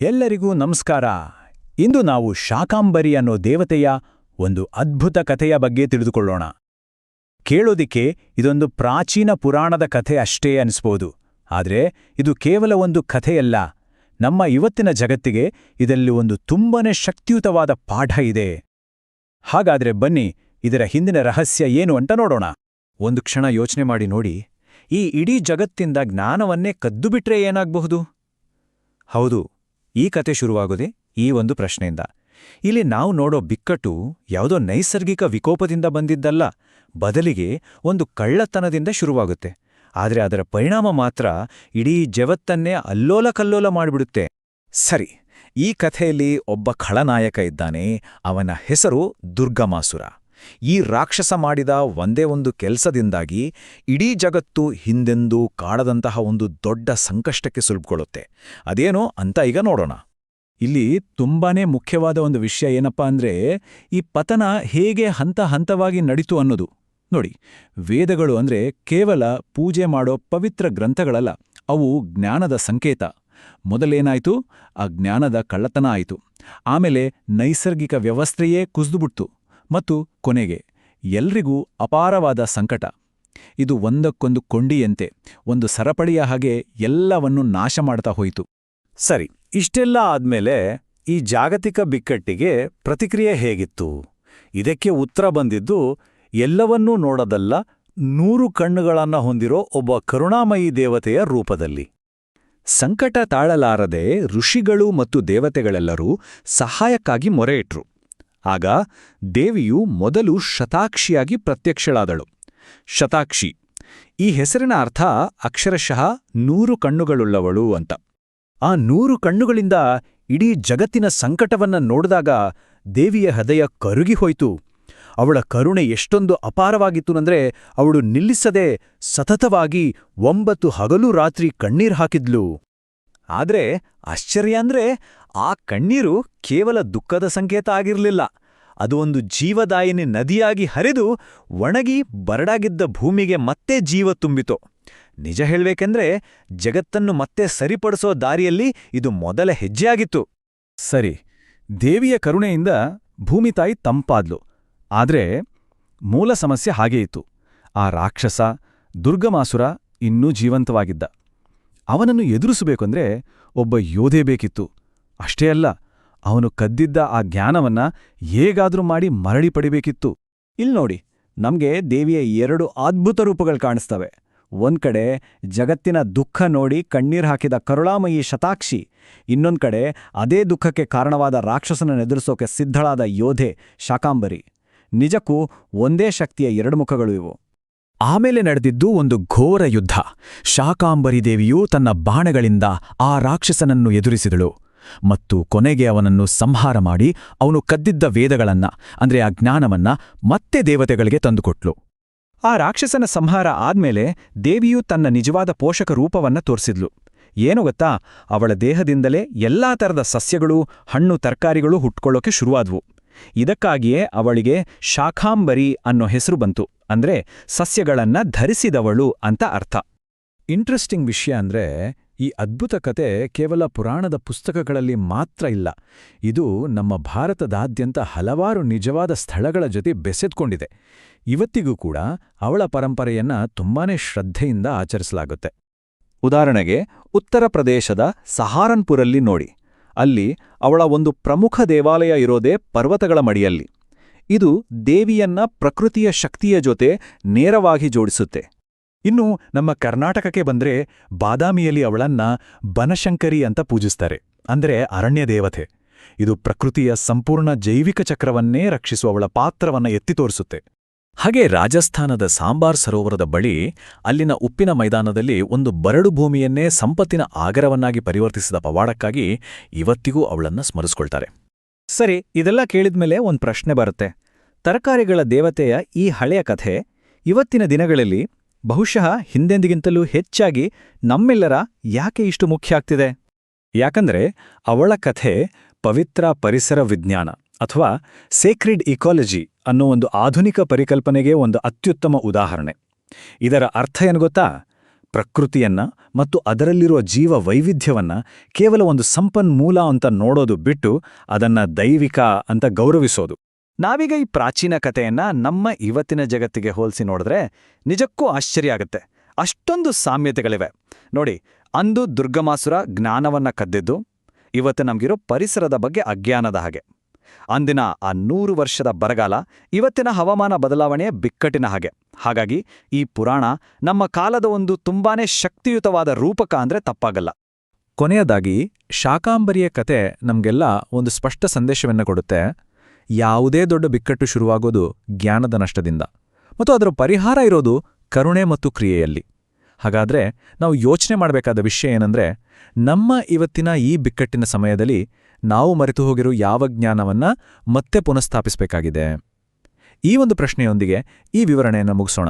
ಎಲ್ಲರಿಗೂ ನಮಸ್ಕಾರ. ಇಂದು ನಾವು ಶಾಕಾಂಬರಿ ಅನ್ನೋ ದೇವತೆಯ ಒಂದು ಅದ್ಭುತ ಕಥೆಯ ಬಗ್ಗೆ ತಿಳಿದುಕೊಳ್ಳೋಣ. ಕೇಳೋದಿಕ್ಕೆ ಇದೊಂದು ಪ್ರಾಚೀನ ಪುರಾಣದ ಕಥೆ ಅಷ್ಟೇ ಅನಿಸ್ಬೋದು. ಆದರೆ ಇದು ಕೇವಲ ಒಂದು ಕಥೆಯಲ್ಲ. ನಮ್ಮ ಇವತ್ತಿನ ಜಗತ್ತಿಗೆ ಇದರಲ್ಲಿ ಒಂದು ತುಂಬನೇ ಶಕ್ತಿಯುತವಾದ ಪಾಠ ಇದೆ. ಹಾಗಾದ್ರೆ ಬನ್ನಿ, ಇದರ ಹಿಂದಿನ ರಹಸ್ಯ ಏನು ಅಂತ ನೋಡೋಣ. ಒಂದು ಕ್ಷಣ ಯೋಚನೆ ಮಾಡಿ ನೋಡಿ. ಈ ಇಡೀ ಜಗತ್ತಿಂದ ಜ್ಞಾನವನ್ನೇ ಕದ್ದುಬಿಟ್ರೆ ಏನಾಗಬಹುದು? ಹೌದು ಈ ಕತೆ ಶುರುವಾಗೋದೆ ಈ ಒಂದು ಪ್ರಶ್ನೆಯಿಂದ. ಇಲ್ಲಿ ನಾವು ನೋಡೋ ಬಿಕ್ಕಟ್ಟು ಯಾವುದೋ ನೈಸರ್ಗಿಕ ವಿಕೋಪದಿಂದ ಬಂದಿದ್ದಲ್ಲ, ಬದಲಿಗೆ ಒಂದು ಕಳ್ಳತನದಿಂದ ಶುರುವಾಗುತ್ತೆ. ಆದರೆ ಅದರ ಪರಿಣಾಮ ಮಾತ್ರ ಇಡೀ ಜಗತ್ತನ್ನೇ ಅಲ್ಲೋಲ ಕಲ್ಲೋಲ ಮಾಡಿಬಿಡುತ್ತೆ. ಸರಿ, ಈ ಕಥೆಯಲ್ಲಿ ಒಬ್ಬ ಖಳನಾಯಕ ಇದ್ದಾನೆ, ಅವನ ಹೆಸರು ದುರ್ಗಮಾಸುರ. ಈ ರಾಕ್ಷಸ ಮಾಡಿದ ಒಂದೇ ಒಂದು ಕೆಲಸದಿಂದಾಗಿ ಇಡೀ ಜಗತ್ತು ಹಿಂದೆಂದೂ ಕಾಡದಂತಹ ಒಂದು ದೊಡ್ಡ ಸಂಕಷ್ಟಕ್ಕೆ ಸುಲಭಗೊಳ್ಳುತ್ತೆ ಅದೇನೋ ಅಂತ ಈಗ ನೋಡೋಣ. ಇಲ್ಲಿ ತುಂಬಾನೇ ಮುಖ್ಯವಾದ ಒಂದು ವಿಷಯ ಏನಪ್ಪಾ ಅಂದ್ರೆ ಈ ಪತನ ಹೇಗೆ ಹಂತ ಹಂತವಾಗಿ ನಡೀತು ಅನ್ನೋದು. ನೋಡಿ, ವೇದಗಳು ಅಂದ್ರೆ ಕೇವಲ ಪೂಜೆ ಮಾಡೋ ಪವಿತ್ರ ಗ್ರಂಥಗಳಲ್ಲ, ಅವು ಜ್ಞಾನದ ಸಂಕೇತ. ಮೊದಲೇನಾಯ್ತು? ಆ ಜ್ಞಾನದ ಕಳ್ಳತನ ಆಯಿತು. ಆಮೇಲೆ ನೈಸರ್ಗಿಕ ವ್ಯವಸ್ಥೆಯೇ ಕುಸಿದುಬಿಡ್ತು ಮತ್ತು ಕೊನೆಗೆ, ಎಲ್ರಿಗೂ ಅಪಾರವಾದ ಸಂಕಟ. ಇದು ಒಂದಕ್ಕೊಂದು ಕೊಂಡಿಯಂತೆ, ಒಂದು ಸರಪಳಿಯ ಹಾಗೆ ಎಲ್ಲವನ್ನೂ ನಾಶ ಮಾಡ್ತಾ ಹೋಯಿತು. ಸರಿ, ಇಷ್ಟೆಲ್ಲ ಆದ್ಮೇಲೆ ಈ ಜಾಗತಿಕ ಬಿಕ್ಕಟ್ಟಿಗೆ ಪ್ರತಿಕ್ರಿಯೆ ಹೇಗಿತ್ತು? ಇದಕ್ಕೆ ಉತ್ತರ ಬಂದಿದ್ದು, ಎಲ್ಲವನ್ನೂ ನೋಡದಲ್ಲ, ನೂರು ಕಣ್ಣುಗಳನ್ನ ಹೊಂದಿರೋ ಒಬ್ಬ ಕರುಣಾಮಯಿ ದೇವತೆಯ ರೂಪದಲ್ಲಿ. ಸಂಕಟ ತಾಳಲಾರದೆ ಋಷಿಗಳು ಮತ್ತು ದೇವತೆಗಳೆಲ್ಲರೂ ಸಹಾಯಕ್ಕಾಗಿ ಮೊರೆಯಿಟ್ರು. ಆಗ ದೇವಿಯು ಮೊದಲು ಶತಾಕ್ಷಿಯಾಗಿ ಪ್ರತ್ಯಕ್ಷಳಾದಳು. ಶತಾಕ್ಷಿ, ಈ ಹೆಸರಿನ ಅರ್ಥ ಅಕ್ಷರಶಃ ನೂರು ಕಣ್ಣುಗಳುಳ್ಳವಳು ಅಂತ. ಆ ನೂರು ಕಣ್ಣುಗಳಿಂದ ಇಡೀ ಜಗತ್ತಿನ ಸಂಕಟವನ್ನ ನೋಡಿದಾಗ ದೇವಿಯ ಹೃದಯ ಕರುಗಿಹೋಯ್ತು ಅವಳ ಕರುಣೆ ಎಷ್ಟೊಂದು ಅಪಾರವಾಗಿತ್ತು ಅಂದ್ರೆ ಅವಳು ನಿಲ್ಲಿಸದೆ ಸತತವಾಗಿ ಒಂಬತ್ತು ಹಗಲು ರಾತ್ರಿ ಕಣ್ಣೀರ್ ಹಾಕಿದ್ಲು. ಆದ್ರೆ ಆಶ್ಚರ್ಯ ಅಂದ್ರೆ ಆ ಕಣ್ಣೀರು ಕೇವಲ ದುಃಖದ ಸಂಕೇತ ಆಗಿರಲಿಲ್ಲ. ಅದು ಒಂದು ಜೀವದಾಯಿನಿ ನದಿಯಾಗಿ ಹರಿದು ಒಣಗಿ ಬರಡಾಗಿದ್ದ ಭೂಮಿಗೆ ಮತ್ತೆ ಜೀವ ತುಂಬಿತು. ನಿಜ ಹೇಳ್ಬೇಕೆಂದ್ರೆ ಜಗತ್ತನ್ನು ಮತ್ತೆ ಸರಿಪಡಿಸೋ ದಾರಿಯಲ್ಲಿ ಇದು ಮೊದಲ ಹೆಜ್ಜೆಯಾಗಿತ್ತು. ಸರಿ, ದೇವಿಯ ಕರುಣೆಯಿಂದ ಭೂಮಿ ತಾಯಿ ತಂಪಾದ್ಲು. ಆದ್ರೆ ಮೂಲ ಸಮಸ್ಯೆ ಹಾಗೇ ಇತ್ತು. ಆ ರಾಕ್ಷಸ, ದುರ್ಗಮಾಸುರ ಇನ್ನೂ ಜೀವಂತವಾಗಿದ್ದ. ಅವನನ್ನು ಎದುರಿಸಬೇಕಂದ್ರೆ ಒಬ್ಬ ಯೋಧೆ ಬೇಕಿತ್ತು. ಅಷ್ಟೇ ಅಲ್ಲ ಅವನು ಕದ್ದಿದ್ದ ಆ ಜ್ಞಾನವನ್ನ ಹೇಗಾದ್ರೂ ಮಾಡಿ ಮರಳಿ ಪಡಿಬೇಕಿತ್ತು. ಇಲ್ನೋಡಿ ನಮ್ಗೆ ದೇವಿಯ ಎರಡು ಅದ್ಭುತ ರೂಪಗಳು ಕಾಣಿಸ್ತವೆ. ಒಂದ್ಕಡೆ ಜಗತ್ತಿನ ದುಃಖ ನೋಡಿ ಕಣ್ಣೀರ್ ಹಾಕಿದ ಕರುಳಾಮಯಿ ಶತಾಕ್ಷಿ, ಇನ್ನೊಂದ್ ಕಡೆ ಅದೇ ದುಃಖಕ್ಕೆ ಕಾರಣವಾದ ರಾಕ್ಷಸನ ಎದುರಿಸೋಕೆ ಸಿದ್ಧಳಾದ ಯೋಧೆ ಶಾಕಾಂಬರಿ. ನಿಜಕ್ಕೂ ಒಂದೇ ಶಕ್ತಿಯ ಎರಡು ಮುಖಗಳು ಇವು. ಆಮೇಲೆ ನಡೆದಿದ್ದು ಒಂದು ಘೋರ ಯುದ್ಧ. ಶಾಕಾಂಬರಿ ದೇವಿಯು ತನ್ನ ಬಾಣಗಳಿಂದ ಆ ರಾಕ್ಷಸನನ್ನು ಎದುರಿಸಿದಳು. ಮತ್ತು ಕೊನೆಗೆ ಅವನನ್ನು ಸಂಹಾರ ಮಾಡಿ ಅವನು ಕದ್ದಿದ್ದ ವೇದಗಳನ್ನ, ಅಂದ್ರೆ ಆ ಜ್ಞಾನವನ್ನ ಮತ್ತೆ ದೇವತೆಗಳಿಗೆ ತಂದುಕೊಟ್ಲು. ಆ ರಾಕ್ಷಸನ ಸಂಹಾರ ಆದ್ಮೇಲೆ ದೇವಿಯು ತನ್ನ ನಿಜವಾದ ಪೋಷಕ ರೂಪವನ್ನ ತೋರಿಸಿದ್ಲು. ಏನು ಗೊತ್ತಾ? ಅವಳ ದೇಹದಿಂದಲೇ ಎಲ್ಲಾ ತರದ ಸಸ್ಯಗಳು, ಹಣ್ಣು ತರಕಾರಿಗಳು ಹುಟ್ಕೊಳ್ಳೋಕೆ ಶುರುವಾದ್ವು. ಇದಕ್ಕಾಗಿಯೇ ಅವಳಿಗೆ ಶಾಖಾಂಬರಿ ಅನ್ನೋ ಹೆಸರು ಬಂತು, ಅಂದ್ರೆ ಸಸ್ಯಗಳನ್ನ ಧರಿಸಿದವಳು ಅಂತ ಅರ್ಥ. ಇಂಟ್ರೆಸ್ಟಿಂಗ್ ವಿಷಯ ಅಂದ್ರೆ ಈ ಅದ್ಭುತ ಕತೆ ಕೇವಲ ಪುರಾಣದ ಪುಸ್ತಕಗಳಲ್ಲಿ ಮಾತ್ರ ಇಲ್ಲ. ಇದು ನಮ್ಮ ಭಾರತದಾದ್ಯಂತ ಹಲವಾರು ನಿಜವಾದ ಸ್ಥಳಗಳ ಜೊತೆ ಬೆಸೆದ್ಕೊಂಡಿದೆ. ಇವತ್ತಿಗೂ ಕೂಡ ಅವಳ ಪರಂಪರೆಯನ್ನ ತುಂಬಾನೇ ಶ್ರದ್ಧೆಯಿಂದ ಆಚರಿಸಲಾಗುತ್ತೆ. ಉದಾಹರಣೆಗೆ, ಉತ್ತರ ಪ್ರದೇಶದ ಸಹಾರನ್ಪುರಲ್ಲಿ ನೋಡಿ. ಅಲ್ಲಿ ಅವಳ ಒಂದು ಪ್ರಮುಖ ದೇವಾಲಯ ಇರೋದೇ ಪರ್ವತಗಳ ಮಡಿಯಲ್ಲಿ. ಇದು ದೇವಿಯನ್ನ ಪ್ರಕೃತಿಯ ಶಕ್ತಿಯ ಜೊತೆ ನೇರವಾಗಿ ಜೋಡಿಸುತ್ತೆ. ಇನ್ನು ನಮ್ಮ ಕರ್ನಾಟಕಕ್ಕೆ ಬಂದ್ರೆ ಬಾದಾಮಿಯಲ್ಲಿ ಅವಳನ್ನ ಬನಶಂಕರಿ ಅಂತ ಪೂಜಿಸ್ತಾರೆ, ಅಂದ್ರೆ ಅರಣ್ಯ ದೇವತೆ. ಇದು ಪ್ರಕೃತಿಯ ಸಂಪೂರ್ಣ ಜೈವಿಕ ಚಕ್ರವನ್ನೇ ರಕ್ಷಿಸುವ ಅವಳ ಪಾತ್ರವನ್ನ ಎತ್ತಿ ತೋರಿಸುತ್ತೆ. ಹಾಗೆ ರಾಜಸ್ಥಾನದ ಸಾಂಬಾರ್ ಸರೋವರದ ಬಳಿ ಅಲ್ಲಿನ ಉಪ್ಪಿನ ಮೈದಾನದಲ್ಲಿ ಒಂದು ಬರಡು ಭೂಮಿಯನ್ನೇ ಸಂಪತ್ತಿನ ಆಗರವನ್ನಾಗಿ ಪರಿವರ್ತಿಸಿದ ಪವಾಡಕ್ಕಾಗಿ ಇವತ್ತಿಗೂ ಅವಳನ್ನ ಸ್ಮರಿಸ್ಕೊಳ್ತಾರೆ. ಸರಿ, ಇದೆಲ್ಲ ಕೇಳಿದ್ಮೇಲೆ ಒಂದು ಪ್ರಶ್ನೆ ಬರುತ್ತೆ. ತರಕಾರಿಗಳ ದೇವತೆಯ ಈ ಹಳೆಯ ಕಥೆ ಇವತ್ತಿನ ದಿನಗಳಲ್ಲಿ ಬಹುಶಃ ಹಿಂದೆಂದಿಗಿಂತಲೂ ಹೆಚ್ಚಾಗಿ ನಮ್ಮೆಲ್ಲರ ಯಾಕೆ ಇಷ್ಟು ಮುಖ್ಯ ಆಗ್ತಿದೆ? ಯಾಕಂದ್ರೆ ಅವಳ ಕಥೆ ಪವಿತ್ರ ಪರಿಸರ ವಿಜ್ಞಾನ ಅಥವಾ ಸೇಕ್ರಿಡ್ ಇಕಾಲಜಿ ಅನ್ನೋ ಒಂದು ಆಧುನಿಕ ಪರಿಕಲ್ಪನೆಗೆ ಒಂದು ಅತ್ಯುತ್ತಮ ಉದಾಹರಣೆ. ಇದರ ಅರ್ಥ ಏನು ಗೊತ್ತಾ? ಪ್ರಕೃತಿಯನ್ನ ಮತ್ತು ಅದರಲ್ಲಿರುವ ಜೀವ ವೈವಿಧ್ಯವನ್ನ ಕೇವಲ ಒಂದು ಸಂಪನ್ಮೂಲ ಅಂತ ನೋಡೋದು ಬಿಟ್ಟು ಅದನ್ನ ದೈವಿಕ ಅಂತ ಗೌರವಿಸೋದು. ನಾವೀಗ ಈ ಪ್ರಾಚೀನ ಕಥೆಯನ್ನ ನಮ್ಮ ಇವತ್ತಿನ ಜಗತ್ತಿಗೆ ಹೋಲಿಸಿ ನೋಡಿದ್ರೆ ನಿಜಕ್ಕೂ ಆಶ್ಚರ್ಯ ಆಗುತ್ತೆ. ಅಷ್ಟೊಂದು ಸಾಮ್ಯತೆಗಳಿವೆ. ನೋಡಿ, ಅಂದು ದುರ್ಗಮಾಸುರ ಜ್ಞಾನವನ್ನ ಕದ್ದಿದ್ದು, ಇವತ್ತು ನಮಗಿರೋ ಪರಿಸರದ ಬಗ್ಗೆ ಅಜ್ಞಾನದ ಹಾಗೆ. ಅಂದಿನ ಆ ನೂರು ವರ್ಷದ ಬರಗಾಲ ಇವತ್ತಿನ ಹವಾಮಾನ ಬದಲಾವಣೆಯ ಬಿಕ್ಕಟ್ಟಿನ ಹಾಗೆ. ಹಾಗಾಗಿ ಈ ಪುರಾಣ ನಮ್ಮ ಕಾಲದ ಒಂದು ತುಂಬಾನೇ ಶಕ್ತಿಯುತವಾದ ರೂಪಕ ಅಂದ್ರೆ ತಪ್ಪಾಗಲ್ಲ. ಕೊನೆಯದಾಗಿ ಶಾಕಾಂಬರಿಯ ಕತೆ ನಮಗೆಲ್ಲ ಒಂದು ಸ್ಪಷ್ಟ ಸಂದೇಶವನ್ನು ಕೊಡುತ್ತೆ. ಯಾವುದೇ ದೊಡ್ಡ ಬಿಕ್ಕಟ್ಟು ಶುರುವಾಗೋದು ಜ್ಞಾನದ ನಷ್ಟದಿಂದ. ಮತ್ತು ಅದರ ಪರಿಹಾರ ಇರೋದು ಕರುಣೆ ಮತ್ತು ಕ್ರಿಯೆಯಲ್ಲಿ. ಹಾಗಾದ್ರೆ ನಾವು ಯೋಚನೆ ಮಾಡಬೇಕಾದ ವಿಷಯ ಏನಂದ್ರೆ, ನಮ್ಮ ಇವತ್ತಿನ ಈ ಬಿಕ್ಕಟ್ಟಿನ ಸಮಯದಲ್ಲಿ ನಾವು ಮರೆತು ಹೋಗಿರೋ ಯಾವ ಜ್ಞಾನವನ್ನ ಮತ್ತೆ ಪುನಃಸ್ಥಾಪಿಸಬೇಕಾಗಿದೆ? ಈ ಒಂದು ಪ್ರಶ್ನೆಯೊಂದಿಗೆ ಈ ವಿವರಣೆಯನ್ನು ಮುಗಿಸೋಣ.